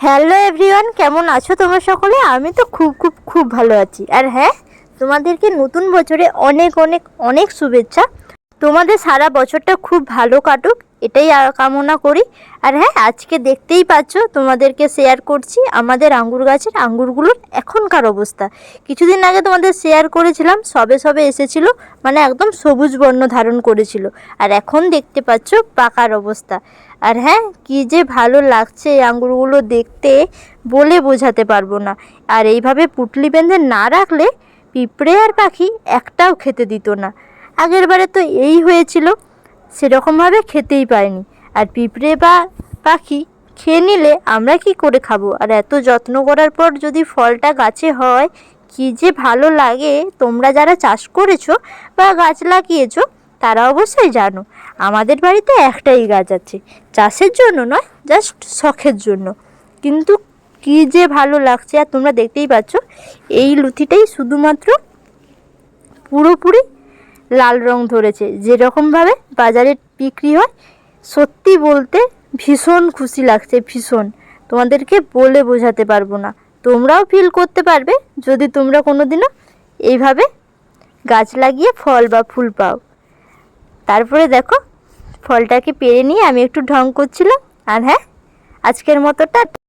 Hello everyone কেমন আছো তোমরা সকলে? আমি তো খুব খুব খুব ভালো আছি। আর হ্যাঁ তোমাদেরকে নতুন বছরে অনেক অনেক অনেক শুভেচ্ছা। তোমাদের সারা বছরটা খুব ভালো কাটুক। এটাই আ- কামনা করি। আর হ্যাঁ আজকে দেখতেই পাচ্ছ, তোমাদেরকে শেয়ার করছি আমাদের আঙ্গুর গাছের আঙ্গুরগুলোর এখনকার অবস্থা। কিছুদিন আগে তোমাদের শেয়ার করেছিলাম, সবে সবে এসেছিল মানে একদম সবুজ বর্ণ ধারণ করেছিল। আর এখন দেখতে পাচ্ছ পাকার অবস্থা। আর হ্যাঁ কি যে ভালো লাগছে এই আঙ্গুরগুলো দেখতে বলে বোঝাতে পারব না। আর এইভাবে পুটলি বেঁধে না রাখলে পিঁপড়ে আর পাখি একটাও খেতে দিত না। আগের বারে তো এই হয়েছিল সেরকমভাবে খেতেই পারিনি। আর পিঁপড়ে বা পাখি খেয়ে নিলে আমরা কি করে খাব? আর এত যত্ন করার পর যদি ফলটা গাছে হয়, কি যে ভালো লাগে। তোমরা যারা চাষ করেছ বা গাছ লাগিয়েছো, তারা অবশ্যই জানো, আমাদের বাড়িতে একটাই গাছ আছে। চাষের জন্য নয় জাস্ট শখের জন্য। কিন্তু কি যে ভালো লাগছে, আর তোমরা দেখতেই পাচ্ছ, এই লুথিটাই শুধুমাত্র পুরোপুরি লাল রং ধরেছে। যেরকমভাবে বাজারে বিক্রি হয়, সত্যি বলতে ভীষণ খুশি লাগছে, ভীষণ। তোমাদেরকে বলে বোঝাতে পারব না। তোমরাও ফিল করতে পারবে, যদি তোমরা কোনো দিনও এইভাবে গাছ লাগিয়ে ফল বা ফুল পাও। তারপরে দেখো, ফলটাকে পেরে নিয়ে আমি একটু ঢং করছিলাম। আর হ্যাঁ আজকের মতোটা